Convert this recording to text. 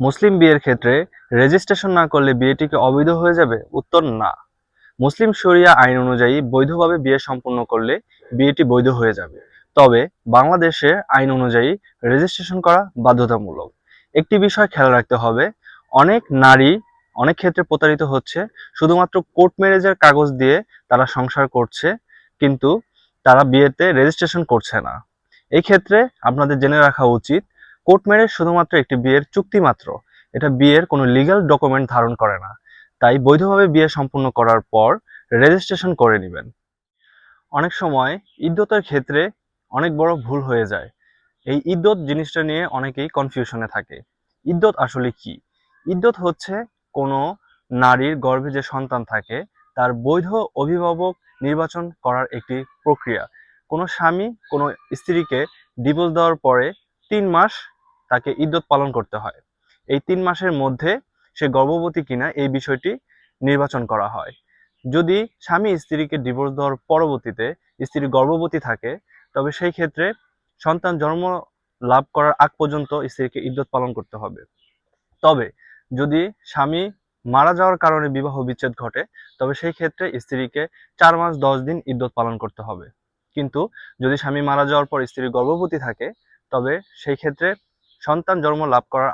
মুসলিম বিয়ের ক্ষেত্রে রেজিস্ট্রেশন না করলে বিয়েটিকে অবৈধ হয়ে যাবে? উত্তর, না। মুসলিম শরিয়া আইন অনুযায়ী বৈধভাবে বিয়ে সম্পন্ন করলে বিয়েটি বৈধ হয়ে যাবে। তবে বাংলাদেশে আইন অনুযায়ী রেজিস্ট্রেশন করা বাধ্যতামূলক। একটি বিষয় খেয়াল রাখতে হবে, অনেক নারী অনেক ক্ষেত্রে প্রতারিত হচ্ছে, শুধুমাত্র কোর্ট ম্যারেজের কাগজ দিয়ে তারা সংসার করছে, কিন্তু তারা বিয়েতে রেজিস্ট্রেশন করছে না। এই ক্ষেত্রে আপনাদের জেনে রাখা উচিত কোর্ট ম্যারেজ শুধুমাত্র একটি বিয়ের চুক্তি মাত্র। এটা বিয়ের কোনো লিগ্যাল ডকুমেন্ট ধারণ করে না। তাই বৈধভাবে বিয়ে সম্পূর্ণ করার পর রেজিস্ট্রেশন করে নেবেন। অনেক সময় ইদ্যতের ক্ষেত্রে অনেক বড় ভুল হয়ে যায়। এই ইদ্যত জিনিসটা নিয়ে অনেকেই কনফিউশনে থাকে। ইদ্যত আসলে কি? ইদ্যত হচ্ছে কোনো নারীর গর্ভে যে সন্তান থাকে, তার বৈধ অভিভাবক নির্বাচন করার একটি প্রক্রিয়া। কোনো স্বামী কোনো স্ত্রীকে ডিভোর্স দেওয়ার পরে তিন মাস তাকে ইদ্যত পালন করতে হয়। এই তিন মাসের মধ্যে সে গর্ভবতী কিনা এই বিষয়টি নির্বাচন করা হয়। যদি স্বামী স্ত্রীকে ডিভোর্স দেওয়ার পরবর্তীতে স্ত্রী গর্ভবতী থাকে, তবে সেই ক্ষেত্রে সন্তান জন্ম লাভ করার আগ পর্যন্ত স্ত্রীকে ইদ্যত পালন করতে হবে। তবে যদি স্বামী মারা যাওয়ার কারণে বিবাহ বিচ্ছেদ ঘটে, তবে সেই ক্ষেত্রে স্ত্রীকে চার মাস দশ দিন ইদ্যত পালন করতে হবে। কিন্তু যদি স্বামী মারা যাওয়ার পর স্ত্রী গর্ভবতী থাকে, তবে সেই ক্ষেত্রে সন্তান জন্ম লাভ করার